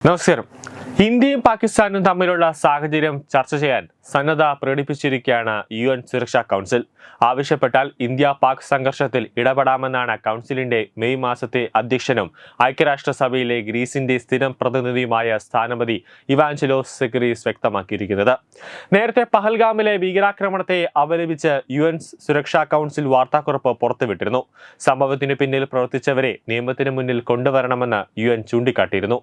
നമസ്കാരം ഇന്ത്യയും പാകിസ്ഥാനും തമ്മിലുള്ള സാഹചര്യം ചർച്ച ചെയ്യാൻ സന്നദ്ധ പ്രകടിപ്പിച്ചിരിക്കുകയാണ് യു എൻ സുരക്ഷാ കൗൺസിൽ. ആവശ്യപ്പെട്ടാൽ ഇന്ത്യ പാക് സംഘർഷത്തിൽ ഇടപെടാമെന്നാണ് കൗൺസിലിന്റെ മെയ് മാസത്തെ അധ്യക്ഷനും ഐക്യരാഷ്ട്രസഭയിലെ ഗ്രീസിന്റെ സ്ഥിരം പ്രതിനിധിയുമായ സ്ഥാനപതി ഇവാഞ്ചലോ സെക്രീസ് വ്യക്തമാക്കിയിരിക്കുന്നത്. നേരത്തെ പഹൽഗാമിലെ ഭീകരാക്രമണത്തെ അപലപിച്ച് യു എൻ സുരക്ഷാ കൗൺസിൽ വാർത്താക്കുറിപ്പ് പുറത്തുവിട്ടിരുന്നു. സംഭവത്തിന് പിന്നിൽ പ്രവർത്തിച്ചവരെ നിയമത്തിന് മുന്നിൽ കൊണ്ടുവരണമെന്ന് യു എൻ ചൂണ്ടിക്കാട്ടിയിരുന്നു.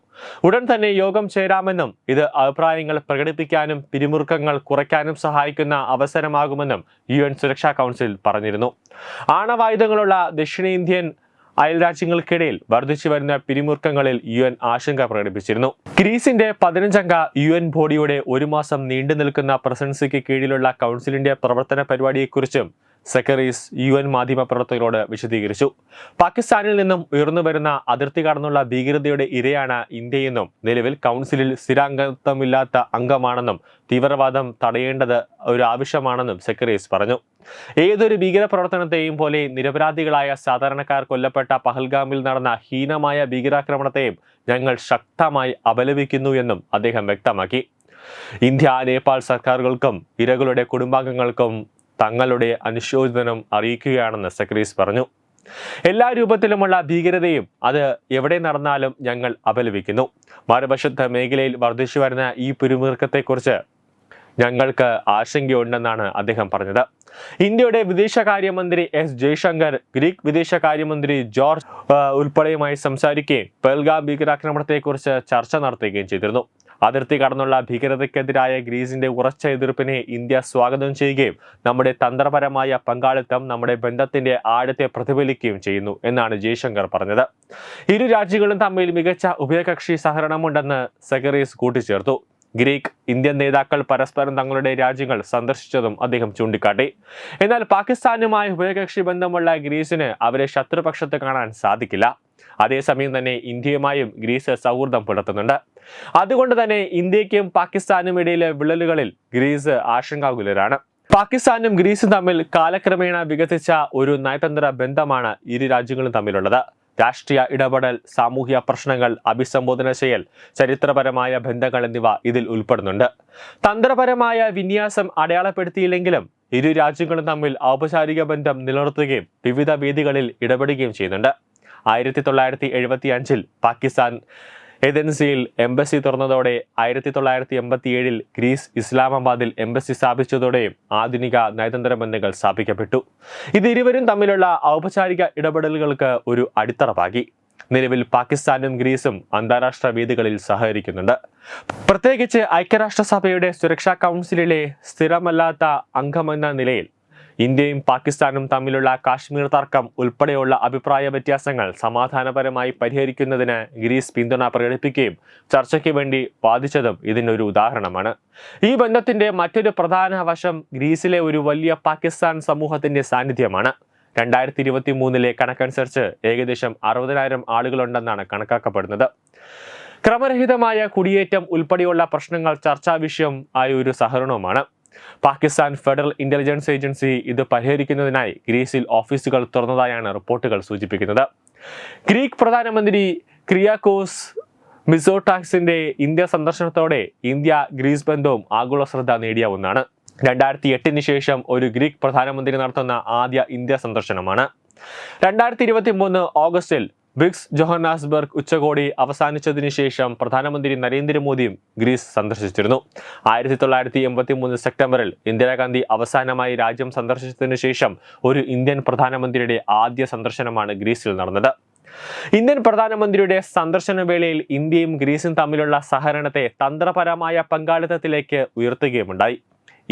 ഉടൻ തന്നെ യോഗം ചേരാമെന്നും ഇത് അഭിപ്രായങ്ങൾ പ്രകടിപ്പിക്കാനും പിരിമുറുക്കങ്ങൾ കുറയ്ക്കാനും സഹായിക്കുന്ന അവസരമാകുമെന്നും യു എൻ സുരക്ഷാ കൗൺസിൽ പറഞ്ഞിരുന്നു. ആണവായുധങ്ങളുള്ള ദക്ഷിണേന്ത്യൻ അയൽരാജ്യങ്ങൾക്കിടയിൽ വർദ്ധിച്ചു വരുന്ന പിരിമുറുക്കങ്ങളിൽ യു എൻ ആശങ്ക പ്രകടിപ്പിച്ചിരുന്നു. ഗ്രീസിന്റെ പതിനഞ്ചംഗ യു എൻ ബോഡിയുടെ ഒരു മാസം നീണ്ടു നിൽക്കുന്ന പ്രസിഡൻസിക്ക് കീഴിലുള്ള കൗൺസിലിന്റെ പ്രവർത്തന പരിപാടിയെക്കുറിച്ചും സെക്രട്ടറീസ് യു എൻ മാധ്യമ പ്രവർത്തകരോട് വിശദീകരിച്ചു. പാകിസ്ഥാനിൽ നിന്നും ഉയർന്നു വരുന്ന അതിർത്തി കടന്നുള്ള ഭീകരതയുടെ ഇരയാണ് ഇന്ത്യയെന്നും നിലവിൽ കൗൺസിലിൽ സ്ഥിരാംഗത്വമില്ലാത്ത അംഗമാണെന്നും തീവ്രവാദം തടയേണ്ടത് ഒരു ആവശ്യമാണെന്നും സെക്രട്ടറീസ് പറഞ്ഞു. ഏതൊരു ഭീകര പ്രവർത്തനത്തെയും പോലെ നിരപരാധികളായ സാധാരണക്കാർ കൊല്ലപ്പെട്ട പഹൽഗാമിൽ നടന്ന ഹീനമായ ഭീകരാക്രമണത്തെയും ഞങ്ങൾ ശക്തമായി അപലപിക്കുന്നു എന്നും അദ്ദേഹം വ്യക്തമാക്കി. ഇന്ത്യ നേപ്പാൾ സർക്കാരുകൾക്കും ഇരകളുടെ കുടുംബാംഗങ്ങൾക്കും തങ്ങളുടെ അനുശോചനം അറിയിക്കുകയാണെന്ന് സെക്രട്ടറീസ് പറഞ്ഞു. എല്ലാ രൂപത്തിലുമുള്ള ഭീകരതയും അത് എവിടെ നടന്നാലും ഞങ്ങൾ അപലപിക്കുന്നു. മറുവശത്ത് മേഖലയിൽ വർദ്ധിച്ചു വരുന്ന ഈ പിരിമുറുക്കത്തെക്കുറിച്ച് ഞങ്ങൾക്ക് ആശങ്കയുണ്ടെന്നാണ് അദ്ദേഹം പറഞ്ഞത്. ഇന്ത്യയുടെ വിദേശകാര്യമന്ത്രി എസ് ജയശങ്കർ ഗ്രീക്ക് വിദേശകാര്യമന്ത്രി ജോർജ് ഉൾപ്പെടെയുമായി സംസാരിക്കുകയും പെൽഗാം ഭീകരാക്രമണത്തെക്കുറിച്ച് ചർച്ച നടത്തുകയും ചെയ്തിരുന്നു. അതിർത്തി കടന്നുള്ള ഭീകരതയ്ക്കെതിരായ ഗ്രീസിന്റെ ഉറച്ച എതിർപ്പിനെ ഇന്ത്യ സ്വാഗതം ചെയ്യുകയും നമ്മുടെ തന്ത്രപരമായ പങ്കാളിത്തം നമ്മുടെ ബന്ധത്തിന്റെ ആഴത്തെ പ്രതിഫലിക്കുകയും ചെയ്യുന്നു എന്നാണ് ജയശങ്കർ പറഞ്ഞത്. ഇരു രാജ്യങ്ങളും തമ്മിൽ മികച്ച ഉഭയകക്ഷി സഹകരണമുണ്ടെന്ന് സെക്രട്ടറീസ് കൂട്ടിച്ചേർത്തു. ഗ്രീക്ക് ഇന്ത്യൻ നേതാക്കൾ പരസ്പരം തങ്ങളുടെ രാജ്യങ്ങൾ സന്ദർശിച്ചതും അദ്ദേഹം ചൂണ്ടിക്കാട്ടി. എന്നാൽ പാകിസ്ഥാനുമായി ഉഭയകക്ഷി ബന്ധമുള്ള ഗ്രീസിന് അവരെ ശത്രുപക്ഷത്ത് കാണാൻ സാധിക്കില്ല. അതേസമയം തന്നെ ഇന്ത്യയുമായും ഗ്രീസ് സൗഹൃദം പുലർത്തുന്നുണ്ട്. അതുകൊണ്ട് തന്നെ ഇന്ത്യക്കും പാകിസ്ഥാനും ഇടയിലെ വിള്ളലുകളിൽ ഗ്രീസ് ആശങ്കാകുലരാണ്. പാകിസ്ഥാനും ഗ്രീസും തമ്മിൽ കാലക്രമേണ വികസിച്ച ഒരു നയതന്ത്ര ബന്ധമാണ് ഇരു രാജ്യങ്ങളും തമ്മിലുള്ളത്. രാഷ്ട്രീയ ഇടപെടൽ സാമൂഹ്യ പ്രശ്നങ്ങൾ അഭിസംബോധന ചെയ്യൽ ചരിത്രപരമായ ബന്ധങ്ങൾ എന്നിവ ഇതിൽ ഉൾപ്പെടുന്നുണ്ട്. തന്ത്രപരമായ വിന്യാസം അടയാളപ്പെടുത്തിയില്ലെങ്കിലും ഇരു രാജ്യങ്ങളും തമ്മിൽ ഔപചാരിക ബന്ധം നിലനിർത്തുകയും വിവിധ വേദികളിൽ ഇടപെടുകയും ചെയ്യുന്നുണ്ട്. ആയിരത്തി തൊള്ളായിരത്തി എഴുപത്തി അഞ്ചിൽ പാകിസ്ഥാൻ ഏതൻസിയിൽ എംബസി തുറന്നതോടെ ആയിരത്തി തൊള്ളായിരത്തി എൺപത്തി ഏഴിൽ ഗ്രീസ് ഇസ്ലാമാബാദിൽ എംബസി സ്ഥാപിച്ചതോടെയും ആധുനിക നയതന്ത്ര ബന്ധങ്ങൾ സ്ഥാപിക്കപ്പെട്ടു. ഇത് ഇരുവരും തമ്മിലുള്ള ഔപചാരിക ഇടപെടലുകൾക്ക് ഒരു അടിത്തറവാകി നിലവിൽ പാകിസ്ഥാനും ഗ്രീസും അന്താരാഷ്ട്ര വേദികളിൽ സഹകരിക്കുന്നുണ്ട്. പ്രത്യേകിച്ച് ഐക്യരാഷ്ട്രസഭയുടെ സുരക്ഷാ കൗൺസിലിലെ സ്ഥിരമല്ലാത്ത അംഗമെന്ന നിലയിൽ ഇന്ത്യയും പാകിസ്ഥാനും തമ്മിലുള്ള കാശ്മീർ തർക്കം ഉൾപ്പെടെയുള്ള അഭിപ്രായ വ്യത്യാസങ്ങൾ സമാധാനപരമായി പരിഹരിക്കുന്നതിന് ഗ്രീസ് പിന്തുണ പ്രകടിപ്പിക്കുകയും ചർച്ചയ്ക്ക് വേണ്ടി വാദിച്ചതും ഇതിനൊരു ഉദാഹരണമാണ്. ഈ ബന്ധത്തിന്റെ മറ്റൊരു പ്രധാന വശം ഗ്രീസിലെ ഒരു വലിയ പാകിസ്ഥാൻ സമൂഹത്തിന്റെ സാന്നിധ്യമാണ്. രണ്ടായിരത്തി ഇരുപത്തി മൂന്നിലെ കണക്കനുസരിച്ച് ഏകദേശം അറുപതിനായിരം ആളുകളുണ്ടെന്നാണ് കണക്കാക്കപ്പെടുന്നത്. ക്രമരഹിതമായ കുടിയേറ്റം ഉൾപ്പെടെയുള്ള പ്രശ്നങ്ങൾ ചർച്ചാ വിഷയം ആയ ഒരു സഹകരണവുമാണ്. പാകിസ്ഥാൻ ഫെഡറൽ ഇന്റലിജൻസ് ഏജൻസി ഇത് പരിഹരിക്കുന്നതിനായി ഗ്രീസിൽ ഓഫീസുകൾ തുറന്നതായാണ് റിപ്പോർട്ടുകൾ സൂചിപ്പിക്കുന്നത്. ഗ്രീക്ക് പ്രധാനമന്ത്രി ക്രിയാക്കോസ് മിസോടാക്സിന്റെ ഇന്ത്യ സന്ദർശനത്തോടെ ഇന്ത്യ ഗ്രീസ് ബന്ധവും ആഗോള ശ്രദ്ധ നേടിയ ഒന്നാണ്. രണ്ടായിരത്തി എട്ടിന് ശേഷം ഒരു ഗ്രീക്ക് പ്രധാനമന്ത്രി നടത്തുന്ന ആദ്യ ഇന്ത്യ സന്ദർശനമാണ്. രണ്ടായിരത്തി ഇരുപത്തി മൂന്ന് ഓഗസ്റ്റിൽ ബ്രിക്സ് ജോഹന്നാസ്ബർഗ് ഉച്ചകോടി അവസാനിച്ചതിന് ശേഷം പ്രധാനമന്ത്രി നരേന്ദ്രമോദിയും ഗ്രീസ് സന്ദർശിച്ചിരുന്നു. ആയിരത്തി തൊള്ളായിരത്തി എൺപത്തി മൂന്ന് സെപ്റ്റംബറിൽ ഇന്ദിരാഗാന്ധി അവസാനമായി രാജ്യം സന്ദർശിച്ചതിന് ശേഷം ഒരു ഇന്ത്യൻ പ്രധാനമന്ത്രിയുടെ ആദ്യ സന്ദർശനമാണ് ഗ്രീസിൽ നടന്നത്. ഇന്ത്യൻ പ്രധാനമന്ത്രിയുടെ സന്ദർശന വേളയിൽ ഇന്ത്യയും ഗ്രീസും തമ്മിലുള്ള സഹകരണത്തെ തന്ത്രപരമായ പങ്കാളിത്തത്തിലേക്ക് ഉയർത്തുകയുമുണ്ടായി.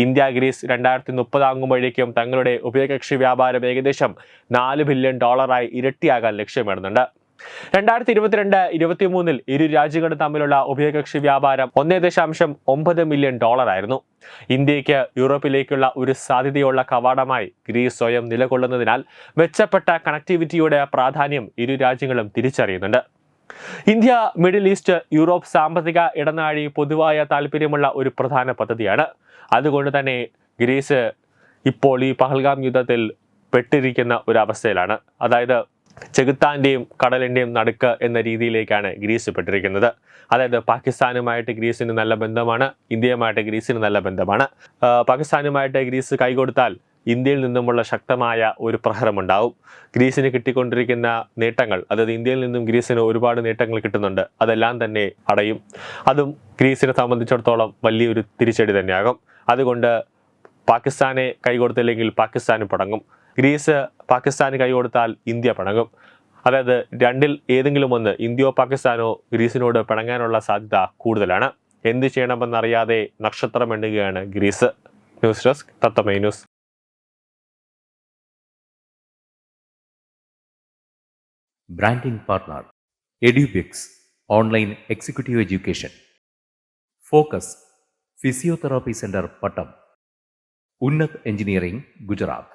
ഇന്ത്യ ഗ്രീസ് രണ്ടായിരത്തി മുപ്പതാകുമ്പോഴേക്കും തങ്ങളുടെ ഉഭയകക്ഷി വ്യാപാരം ഏകദേശം നാല് ബില്യൺ ഡോളറായി ഇരട്ടിയാകാൻ ലക്ഷ്യമിടുന്നുണ്ട്. രണ്ടായിരത്തി ഇരുപത്തിരണ്ട് ഇരുപത്തി മൂന്നിൽ ഇരു രാജ്യങ്ങളും തമ്മിലുള്ള ഉഭയകക്ഷി വ്യാപാരം ഒന്നേ ദശാംശം ഒമ്പത് മില്യൺ ഡോളറായിരുന്നു ഇന്ത്യയ്ക്ക് യൂറോപ്പിലേക്കുള്ള ഒരു സാധ്യതയുള്ള കവാടമായി ഗ്രീസ് സ്വയം നിലകൊള്ളുന്നതിനാൽ മെച്ചപ്പെട്ട കണക്ടിവിറ്റിയുടെ പ്രാധാന്യം ഇരു രാജ്യങ്ങളും തിരിച്ചറിയുന്നുണ്ട്. ഇന്ത്യ മിഡിൽ ഈസ്റ്റ് യൂറോപ്പ് സാമ്പത്തിക ഇടനാഴി പൊതുവായ താല്പര്യമുള്ള ഒരു പ്രധാന പദ്ധതിയാണ്. അതുകൊണ്ട് തന്നെ ഗ്രീസ് ഇപ്പോൾ ഈ പഹൽഗാം യുദ്ധത്തിൽ പെട്ടിരിക്കുന്ന ഒരു അവസ്ഥയിലാണ്. അതായത് ചെകുത്താന്റെയും കടലിന്റെയും നടുക്ക് എന്ന രീതിയിലേക്കാണ് ഗ്രീസ് പെട്ടിരിക്കുന്നത്. അതായത് പാകിസ്ഥാനുമായിട്ട് ഗ്രീസിന് നല്ല ബന്ധമാണ് ഇന്ത്യയുമായിട്ട് ഗ്രീസിന് നല്ല ബന്ധമാണ്. പാകിസ്ഥാനുമായിട്ട് ഗ്രീസ് കൈകൊടുത്താൽ ഇന്ത്യയിൽ നിന്നുമുള്ള ശക്തമായ ഒരു പ്രഹരമുണ്ടാവും. ഗ്രീസിന് കിട്ടിക്കൊണ്ടിരിക്കുന്ന നേട്ടങ്ങൾ അതായത് ഇന്ത്യയിൽ നിന്നും ഗ്രീസിന് ഒരുപാട് നേട്ടങ്ങൾ കിട്ടുന്നുണ്ട് അതെല്ലാം തന്നെ അടയും. അതും ഗ്രീസിനെ സംബന്ധിച്ചിടത്തോളം വലിയൊരു തിരിച്ചടി തന്നെയാകും. അതുകൊണ്ട് പാകിസ്ഥാനെ കൈകൊടുത്തില്ലെങ്കിൽ പാകിസ്ഥാനും പടങ്ങും. ഗ്രീസ് പാകിസ്ഥാന് കൈകൊടുത്താൽ ഇന്ത്യ പിണങ്ങും. അതായത് രണ്ടിൽ ഏതെങ്കിലും ഒന്ന് ഇന്ത്യയോ പാകിസ്ഥാനോ ഗ്രീസിനോട് പിണങ്ങാനുള്ള സാധ്യത കൂടുതലാണ്. എന്ത് ചെയ്യണമെന്നറിയാതെ നക്ഷത്രം എണ്ണുകയാണ് Greece. News desk തത്തമൈ news. Branding partner online executive education. Focus physiotherapy centre Pattom. Engineering Gujarat.